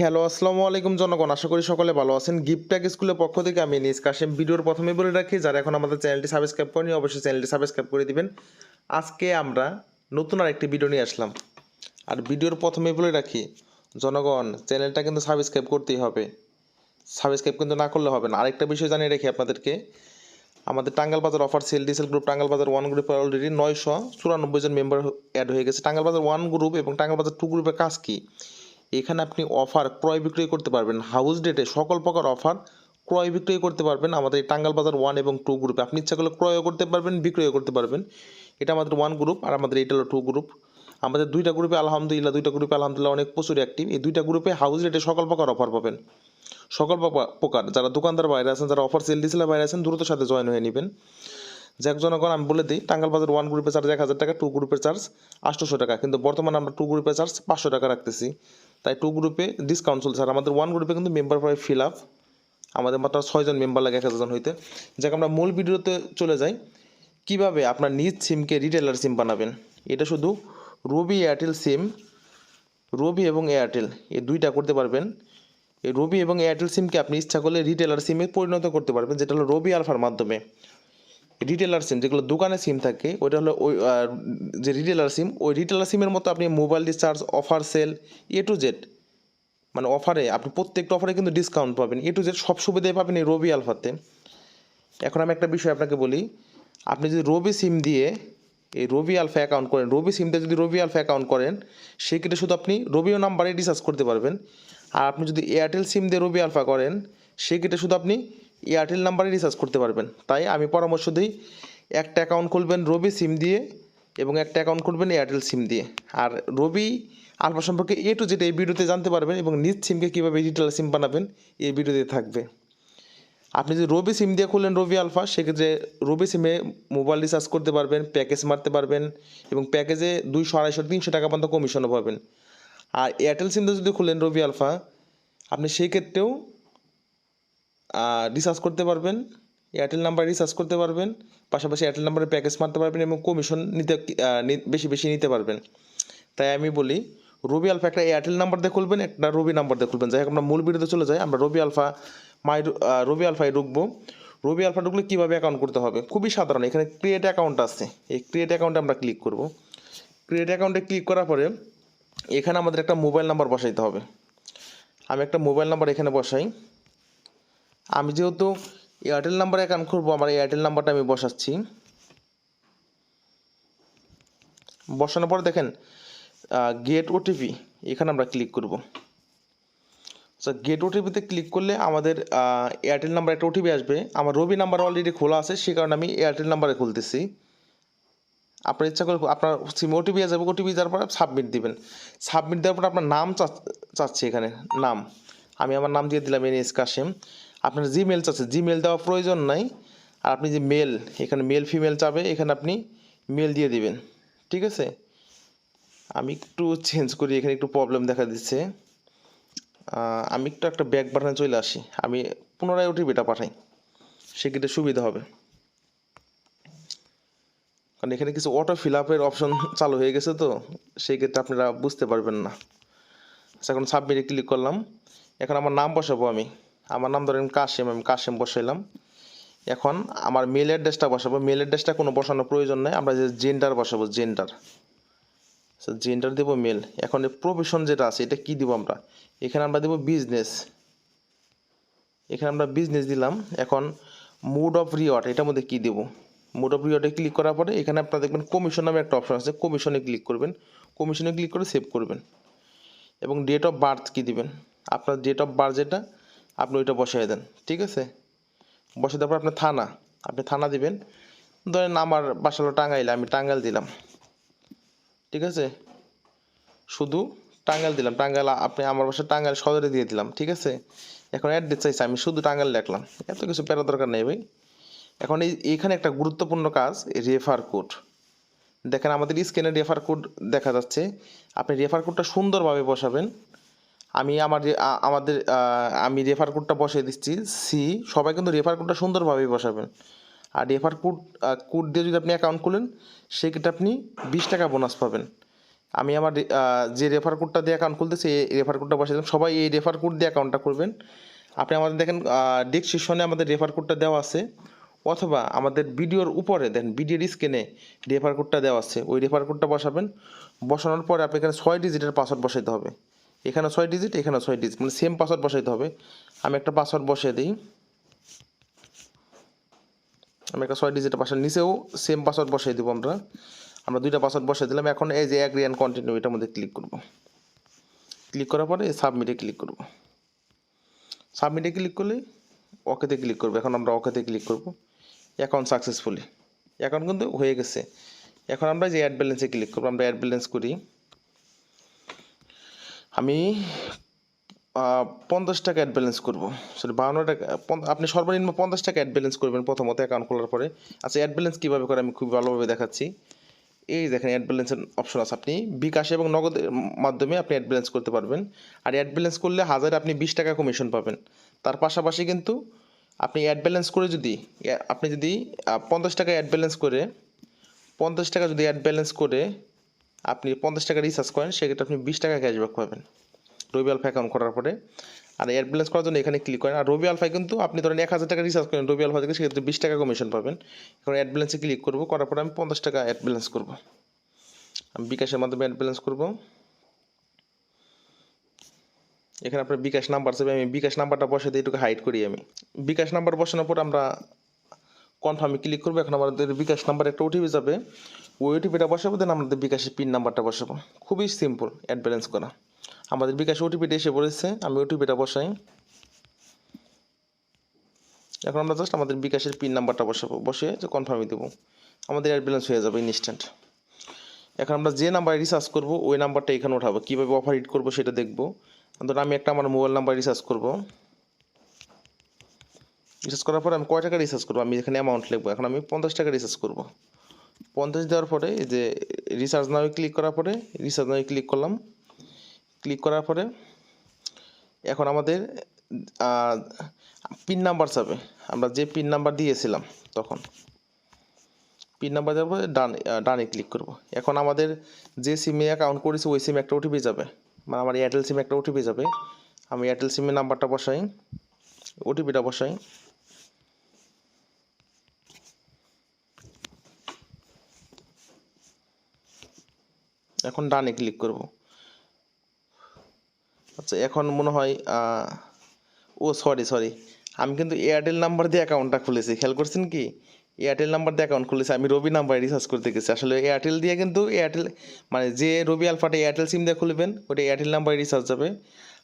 Hello, আসসালামু আলাইকুম জনগণ। আশা করি সকলে ভালো আছেন। গিফট প্যাক স্কুলের পক্ষ থেকে আমি নিজ কাশেম ভিডিওর প্রথমে বলে রাখি, যারা এখন আমাদের চ্যানেলটি সাবস্ক্রাইব করেনি অবশ্যই চ্যানেলটি সাবস্ক্রাইব করে দিবেন। আজকে আমরা নতুন আর একটি ভিডিও নিয়ে আসলাম। আর ভিডিওর প্রথমে বলে রাখি, জনগণ, চ্যানেলটা কিন্তু সাবস্ক্রাইব করতেই হবে। সাবস্ক্রাইব কিন্তু না করলে হবে না। আরেকটা বিষয় জানিয়ে রাখি আপনাদেরকে, আমাদের টাঙ্গাল বাজার অফার সেল ডিসেল গ্রুপ টাঙ্গাল বাজার ওয়ান গ্রুপে অলরেডি নয়শো চুরানব্বই জন মেম্বার অ্যাড হয়ে গেছে। টাঙ্গাল বাজার ওয়ান গ্রুপ এবং টাঙ্গাল বাজার টু গ্রুপের কাজ কি? এখানে আপনি অফার ক্রয় বিক্রয় করতে পারবেন। হাউস ডেটে সকল প্রকার অফার ক্রয় বিক্রয় করতে পারবেন আমাদের টাঙ্গাল বাজার ওয়ান এবং টু গ্রুপে আপনি ইচ্ছা করলে ক্রয়ও করতে পারবেন, বিক্রয়ও করতে পারবেন। এটা আমাদের ওয়ান গ্রুপ আর আমাদের এটা হলো টু গ্রুপ আমাদের দুইটা গ্রুপে আলহামদুলিল্লাহ, দুইটা গ্রুপে আলহামদুলিল্লাহ অনেক প্রচুর অ্যাক্টিভ এই দুইটা গ্রুপে হাউস রেটে সকল প্রকার অফার পাবেন। সকল প্রকা- প্রকার। যারা দোকানদার বাইরে আছেন, যারা অফার সেল ডিসেলের বাইরে আছেন, দ্রুত সাথে জয়েন হয়ে নেবেন। যাক জনগণ, আমি বলে দিই টাঙ্গাল বাজার ওয়ান গ্রুপের চার্জ এক হাজার টাকা টু গ্রুপের চার্জ আটশোশো টাকা। কিন্তু বর্তমানে আমরা টু গ্রুপের চার্জ পাঁচশো টাকা রাখতেছি। তাই টু গ্রুপে ডিসকাউন্ট চলছে। আর আমাদের ওয়ান গ্রুপে কিন্তু মেম্বার প্রায় ফিল আপ আমাদের মাত্র ছয়জন মেম্বার লাগে এক হাজার জন হইতে। যাক, আমরা মূল ভিডিওতে চলে যাই। কীভাবে আপনার নিজ সিমকে রিটেলার সিম বানাবেন? এটা শুধু রবি এয়ারটেল সিম রবি এবং এয়ারটেল এই দুইটা করতে পারবেন। এই রবি এবং এয়ারটেল সিমকে আপনি ইচ্ছা করলে রিটেলার সিমে পরিণত করতে পারবেন, যেটা হলো রবি আলফার মাধ্যমে। রিটেলার সিম যেগুলো দোকানে সিম থাকে, ওইটা হলো ওই যে রিটেলার সিম ওই রিটেলার সিমের মতো আপনি mobile recharge offer sale A to Z মানে অফারে আপনি প্রত্যেকটা অফারে কিন্তু ডিসকাউন্ট পাবেন। এ টু জেড সব সুবিধাই পাবেন এই রবি আলফাতে এখন আমি একটা বিষয় আপনাকে বলি, আপনি যদি রবি সিম দিয়ে এই রবি আলফা অ্যাকাউন্ট করেন রবি সিম দিয়ে যদি রবি আলফা অ্যাকাউন্ট করেন, সেক্ষেত্রে শুধু আপনি রবিও নাম্বারে রিচার্জ করতে পারবেন। আর আপনি যদি এয়ারটেল সিম দিয়ে রবি আলফা করেন, সেক্ষেত্রে শুধু আপনি এয়ারটেল নাম্বারে রিচার্জ করতে পারবেন। তাই আমি পরামর্শ দিই, একটা অ্যাকাউন্ট খুলবেন রবি সিম দিয়ে এবং একটা অ্যাকাউন্ট করবেন এয়ারটেল সিম দিয়ে। আর রবি আলফা সম্পর্কে এ টু জেড এই ভিডিওতে জানতে পারবেন এবং নিজ সিমকে কীভাবে ডিজিটাল সিম বানাবেন এই ভিডিওতে থাকবে। আপনি যদি রবি সিম দিয়ে খুললেন রবি আলফা সেক্ষেত্রে রবি সিমে মোবাইল রিচার্জ করতে পারবেন প্যাকেজ মারতে পারবেন এবং প্যাকেজে দুইশো, আড়াইশো, তিনশো টাকা পর্যন্ত কমিশনও পাবেন। আর এয়ারটেল সিম দিয়ে যদি খুলেন রবি আলফা আপনি সেই ক্ষেত্রেও রিচার্জ করতে পারবেন এয়ারটেল নাম্বার রিচার্জ করতে পারবেন, পাশাপাশি এয়ারটেল নাম্বারে প্যাকেজ মারতে পারবেন এবং কমিশন নিতে বেশি বেশি নিতে পারবেন। তাই আমি বলি রবি আলফা একটা এয়ারটেল নাম্বার দিয়ে খুলবেন, একটা রবি নাম্বার দিয়ে খুলবেন। যাই হোক, আমরা মূল ভিডিওতে চলে যাই, আমরা রবি আলফা মাই রবি আলফায় ঢুকবো। রবি আলফা ঢুকলে কীভাবে অ্যাকাউন্ট করতে হবে? খুবই সাধারণ, এখানে ক্রিয়েট অ্যাকাউন্ট আছে। এই ক্রিয়েট অ্যাকাউন্টে আমরা ক্লিক করব। ক্রিয়েট অ্যাকাউন্টে ক্লিক করার পরে, এখানে আমাদের একটা মোবাইল নাম্বার বসাইতে হবে। আমি একটা মোবাইল নাম্বার এখানে বসাই। আমি যেহেতু এয়ারটেল নাম্বারে অ্যাকাউন্ট করব আমার এয়ারটেল নাম্বারটা আমি বসাচ্ছি। বসানোর পর দেখেন গেট ওটিপি এখানে আমরা ক্লিক করব। আচ্ছা গেট ওটিপিতে ক্লিক করলে আমাদের এয়ারটেল নাম্বার একটা ওটিপি আসবে। আমার রবি নাম্বার অলরেডি খোলা আছে, সে কারণে আমি এয়ারটেল নাম্বারে খুলতেছি। আপনার ইচ্ছা করে আপনার সিম ওটিপি আসবে ওটিপি যাওয়ার পর সাবমিট দিবেন। সাবমিট দেওয়ার পরে আপনার নাম চাচ্ছে এখানে, নাম। আমি আমার নাম দিয়ে দিলাম এনএস কাশেম আপনার জিমেল চাচ্ছে। জিমেল দেওয়া প্রয়োজন নাই। আর আপনি যে মেল এখানে মেল ফিমেল চাবে, এখানে আপনি মেল দিয়ে দিবেন। ঠিক আছে? আমি একটু চেঞ্জ করি, এখানে একটু প্রবলেম দেখা দিচ্ছে। আমি একটু একটা ব্যাক বাটনে চলে আসি। আমি পুনরায় ওটিপিটা পাঠাই। সেক্ষেত্রে সুবিধা হবে। কারণ এখানে কিছু অটো ফিল আপের অপশন চালু হয়ে গেছে তো সেই ক্ষেত্রে আপনারা বুঝতে পারবেন না। আচ্ছা এখন সাবমিটে ক্লিক করলাম। এখন আমার নাম বসাবো আমি। আমার নাম ধরেন কাশেম, আমি কাশেম বসাইলাম। এখন আমার মেল অ্যাড্রেসটা বসাবো। মেল অ্যাড্রেসটা কোনো বসানোর প্রয়োজন নেই, আমরা যে জেন্ডার বসাবো জেন্ডার জেন্ডার দেবো মেল এখন প্রফেশন যেটা আছে, এটা কি দিব আমরা? এখানে আমরা দেবো বিজনেস এখানে আমরা বিজনেস দিলাম। এখন মুড অফ রিওয়ার্ড এটার মধ্যে কি দেবো? মুড অফ রিওয়ার্ডে ক্লিক করার পরে এখানে আপনারা দেখবেন কমিশন নামে একটা অপশন আছে। কমিশনে ক্লিক করবেন। কমিশনে ক্লিক করে সেভ করবেন। এবং ডেট অফ বার্থ কি দিবেন? আপনার ডেট অফ বার্থ যেটা আপনি ওইটা বসাই দেন, ঠিক আছে? বসে দেওয়ার পর আপনার থানা, আপনি থানা দিবেন। ধরেন আমার বাসা হলো টাঙ্গাইলে, আমি টাঙ্গাইল দিলাম। ঠিক আছে? শুধু টাঙ্গাইল দিলাম, টাঙ্গাইল আপনি আমার বাসা টাঙ্গাইল সদরে দিয়ে দিলাম, ঠিক আছে? এখন অ্যাড্রেস চাইছে, আমি শুধু টাঙ্গাইল লিখলাম। এত কিছু প্যারা দরকার নেই ভাই। এখন এই এখানে একটা গুরুত্বপূর্ণ কাজ রেফার কোড দেখেন আমাদের স্ক্রিনে রেফার কোড দেখা যাচ্ছে। আপনি রেফার কোডটা সুন্দরভাবে বসাবেন। আমি আমার যে- আমাদের আমি রেফার কোডটা বসিয়ে দিচ্ছি সি সবাই কিন্তু রেফার কোডটা সুন্দরভাবে বসাবেন। আর রেফার কোড কোড দিয়ে যদি আপনি অ্যাকাউন্ট খুলেন, সেক্ষেত্রে আপনি বিশ টাকা বোনাস পাবেন। আমি আমার যে রেফার কোডটা দিয়ে অ্যাকাউন্ট খুলতেছি, এই রেফার কোডটা বসে দিলাম। সবাই এই রেফার কোড দিয়ে অ্যাকাউন্টটা করবেন আপনি আমাদের দেখেন ডিসক্রিপশনে আমাদের রেফার কোডটা দেওয়া আছে। অথবা আমাদের ভিডিওর উপরে, দেখেন, ভিডিওর স্ক্রিনে রেফার কোডটা দেওয়া আছে। ওই রেফার কোডটা বসাবেন। বসানোর পরে আপনি এখানে ছয় ডিজিটের পাসওয়ার্ড বসাইতে হবে। এখানে ছয় ডিজিট এখানে ছয় ডিজিট মানে সেম পাসওয়ার্ড বসাইতে হবে। আমি একটা পাসওয়ার্ড বসিয়ে দিই। আমি একটা ছয় ডিজিটের পাসওয়ার্ড নিচেও সেম পাসওয়ার্ড বসাই দেবো আমরা। আমরা দুইটা পাসওয়ার্ড বসাই দিলাম। এখন এই যে অ্যাগ্রি অ্যান্ড কন্টিনিউ এটার মধ্যে ক্লিক করব। ক্লিক করার পরে সাবমিটে ক্লিক করব। সাবমিটে ক্লিক করলে ওকেতে ক্লিক করব। এখন আমরা ওকেতে ক্লিক করব। অ্যাকাউন্ট সাকসেসফুলি অ্যাকাউন্ট কিন্তু হয়ে গেছে। এখন আমরা যে অ্যাড ব্যালেন্সে ক্লিক করব, আমরা অ্যাড ব্যালেন্স করি। আমি পঞ্চাশ টাকা অ্যাড ব্যালেন্স করব। সরি, বাউন্ন টাকা আপনি সর্বনিম্ন পঞ্চাশ টাকা অ্যাড ব্যালেন্স করবেন প্রথমত অ্যাকাউন্ট খোলার পরে। আচ্ছা অ্যাড ব্যালেন্স কীভাবে করে আমি খুব ভালোভাবে দেখাচ্ছি। এই দেখেন অ্যাড ব্যালেন্সের অপশন আছে আপনি। বিকাশ এবং নগদের মাধ্যমে আপনি অ্যাড ব্যালেন্স করতে পারবেন। আর অ্যাড ব্যালেন্স করলে হাজারে আপনি বিশ টাকা কমিশন পাবেন। তার পাশাপাশি কিন্তু আপনি অ্যাড ব্যালেন্স করে যদি আপনি যদি পঞ্চাশ টাকা অ্যাড ব্যালেন্স করে, পঞ্চাশ টাকা যদি অ্যাড ব্যালেন্স করে আপনি পঞ্চাশ টাকা রিচার্জ করেন, সেক্ষেত্রে আপনি বিশ টাকা ক্যাশব্যাক পাবেন। রবি আলফা অ্যাকাউন্ট করার পরে। আর অ্যাড ব্যালেন্স করার জন্য এখানে ক্লিক করেন। আর রবি আলফায় কিন্তু আপনি ধরেন এক হাজার টাকা রিচার্জ করেন, রবি আলফা থেকে সেক্ষেত্রে বিশ টাকা কমিশন পাবেন। এখন অ্যাড ব্যালেন্সে ক্লিক করব, করার পরে আমি পঞ্চাশ টাকা অ্যাড ব্যালেন্স করব। আমি বিকাশের মাধ্যমে অ্যাড ব্যালেন্স করব। এখানে আপনার বিকাশ নাম্বার চাইবে আমি বিকাশ নাম্বারটা বসে দিয়ে এটুকু হাইড করি আমি। বিকাশ নাম্বার বসানোর পর আমরা কনফার্মে ক্লিক করব। এখন আমাদের বিকাশ নাম্বার একটা ওটিপি যাবে। ওই ওটিপিটা বসাবো দেন আমাদের বিকাশের পিন নাম্বারটা বসাবো। খুবই সিম্পল অ্যাড ব্যালেন্স করা। আমাদের বিকাশ ওটিপিটা এসে পড়েছে, আমি ওটিপিটা বসাই। এখন আমরা জাস্ট আমাদের বিকাশের পিন নাম্বারটা বসাবো বসে যে কনফার্মই দেবো। আমাদের অ্যাড ব্যালেন্স হয়ে যাবে ইনস্ট্যান্ট এখন আমরা যে নাম্বারে রিচার্জ করব, ওই নাম্বারটা এখানে উঠাবো কীভাবে অফার হিট করব সেটা দেখব। ধরুন আমি একটা আমার মোবাইল নাম্বার রিচার্জ করব। রিচার্জ করার পর আমি কয় টাকা রিচার্জ করব? আমি এখানে অ্যামাউন্ট লিখব। এখন আমি পঞ্চাশ টাকা রিচার্জ করব। পঞ্চাশ দেওয়ার পরে এই যে রিচার্জ নামে ক্লিক করার পরে রিচার্জ নামে ক্লিক করলাম। ক্লিক করার পরে এখন আমাদের পিন নাম্বার চাবে আমরা যে পিন নাম্বার দিয়েছিলাম তখন পিন নাম্বার দেওয়ার পরে ডান ডানে ক্লিক করব। এখন আমাদের যে সিমে অ্যাকাউন্ট করেছি, ওই সিমে একটা ওটিপি যাবে। মানে আমার এয়ারটেল সিমে একটা ওটিপি যাবে। আমি এয়ারটেল সিমের নাম্বারটা বসাই ওটিপিটা বসাই। এখন ডানে ক্লিক করব। আচ্ছা এখন মনে হয় ও সরি সরি আমি কিন্তু এয়ারটেল নাম্বার দিয়ে অ্যাকাউন্টটা খুলেছি। খেয়াল করছেন কি? এয়ারটেল নাম্বার দিয়ে অ্যাকাউন্ট খুলেছি। আমি রবি নাম্বারে রিচার্জ করতে গেছি। আসলে এয়ারটেল দিয়ে কিন্তু এয়ারটেল মানে যে রবি আলফাটা এয়ারটেল সিম দিয়ে খুলবেন, ওটা এয়ারটেল নাম্বারে রিচার্জ যাবে।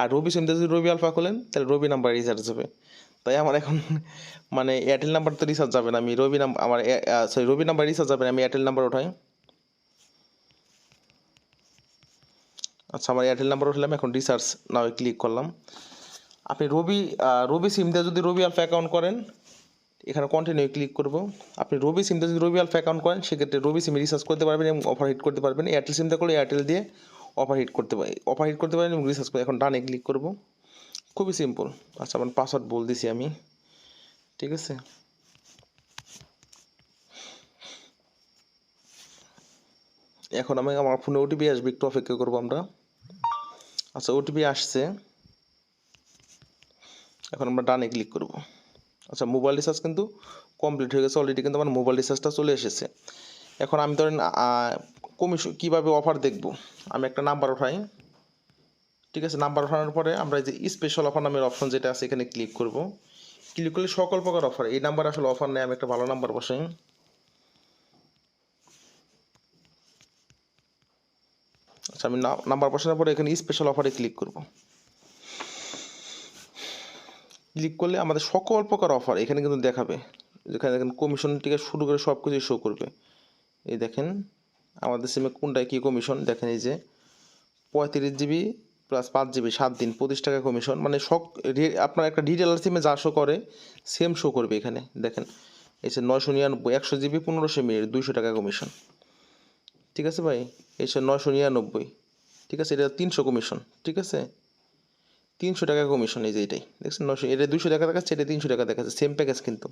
আর রবি সিম দিয়ে যদি রবি আলফা খোলেন, তাহলে রবি নাম্বারে রিচার্জ যাবে। তাই আমার এখন মানে এয়ারটেল নাম্বার তো রিচার্জ যাবে না। আমি রবি নাম্বার আমার সরি রবি নাম্বার রিচার্জ যাবে না। আমি এয়ারটেল নাম্বার ওঠাই। আচ্ছা আমার এয়ারটেল নাম্বার উঠলাম, এখন রিচার্জ নাও ক্লিক করলাম। আপনি রবি রবি সিম দিয়ে যদি রবি আলফা অ্যাকাউন্ট করেন, এখানে কন্টিনিউ ক্লিক করব। আপনি রবি সিম দিয়ে যদি রবি আলফা অ্যাকাউন্ট করেন, সেক্ষেত্রে রবি সিমে রিচার্জ করতে পারবেন এবং অফার হিট করতে পারবেন। এয়ারটেল সিম দিয়ে করলে এয়ারটেল দিয়ে অফার হিট করতে পারি অফার হিট করতে পারেন এবং রিচার্জ করে এখন ডানে ক্লিক করব। খুবই সিম্পল আচ্ছা আমার পাসওয়ার্ড বল দিছি আমি। ঠিক আছে? এখন আমি আমার ফোনে ওটিপি আসবে, একটু অপেক্ষা করব আমরা। আচ্ছা ওটিপি আসছে। এখন আমরা ডানে ক্লিক করব। আচ্ছা মোবাইল রিচার্জ কিন্তু কমপ্লিট হয়ে গেছে অলরেডি কিন্তু আমার মোবাইল রিচার্জটা চলে এসেছে। এখন আমি ধরেন কমিশন কীভাবে অফার দেখব? আমি একটা নাম্বার উঠাই। ঠিক আছে নাম্বার ওঠানোর পরে আমরা যে স্পেশাল অফার নামের অপশন যেটা আছে, এখানে ক্লিক করব। ক্লিক করলে সকল প্রকার অফার এই নাম্বার আসলে অফার নেই, আমি একটা ভালো নাম্বার বসাই। আচ্ছা আমি নাম্বার বসানোর পরে এখানে স্পেশাল অফারে ক্লিক করব। ক্লিক করলে আমাদের সকল প্রকার অফার এখানে কিন্তু দেখাবে। যেখানে দেখেন কমিশন থেকে শুরু করে সব কিছুই শো করবে। এই দেখেন, আমাদের সিমে কোনটায় কী কমিশন দেখেন এই যে পঁয়ত্রিশ জিবি প্লাস পাঁচ জিবি সাত দিন, পঁচিশ টাকা কমিশন মানে রে- আপনার একটা ডিটেলার সিমে যা শো করে সেম শো করবে এখানে। দেখেন, এই যে নয়শো নিরানব্বই, একশো জিবি পনেরোশো মিনিট, দুইশো টাকা কমিশন ঠিক আছে ভাই? এই সে নয়শো নিরানব্বই। ঠিক আছে, এটা তিনশো কমিশন ঠিক আছে? তিনশো টাকা কমিশন এই যে এটাই, দেখছেন? নশো এটা দুশো টাকা দেখাচ্ছে, এটা তিনশো টাকা দেখাচ্ছে সেম প্যাকেজ কিন্তু।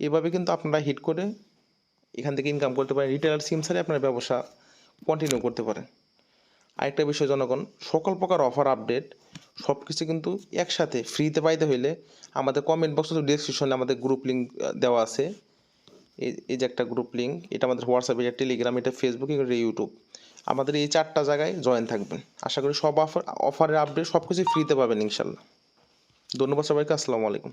এভাবে কিন্তু আপনারা হিট করে এখান থেকে ইনকাম করতে পারেন। রিটেলার সিম ছাড়া আপনার ব্যবসা কন্টিনিউ করতে পারেন। আরেকটা বিষয়, জনগণ, সকল প্রকার অফার আপডেট সব কিছু কিন্তু একসাথে ফ্রিতে পাইতে হইলে আমাদের কমেন্ট বক্স ডিসক্রিপশনে আমাদের গ্রুপ লিঙ্ক দেওয়া আছে। এই যে একটা গ্রুপ লিঙ্ক এটা আমাদের হোয়াটসঅ্যাপ এটা টেলিগ্রাম এটা ফেসবুক এটা ইউটিউব আমাদের এই চারটা জায়গায় জয়েন থাকবেন। আশা করি সব অফার অফারের আপডেট সব কিছুই ফ্রিতে পাবেন ইনশাল্লাহ। ধন্যবাদ সবাইকে, আসসালামু আলাইকুম।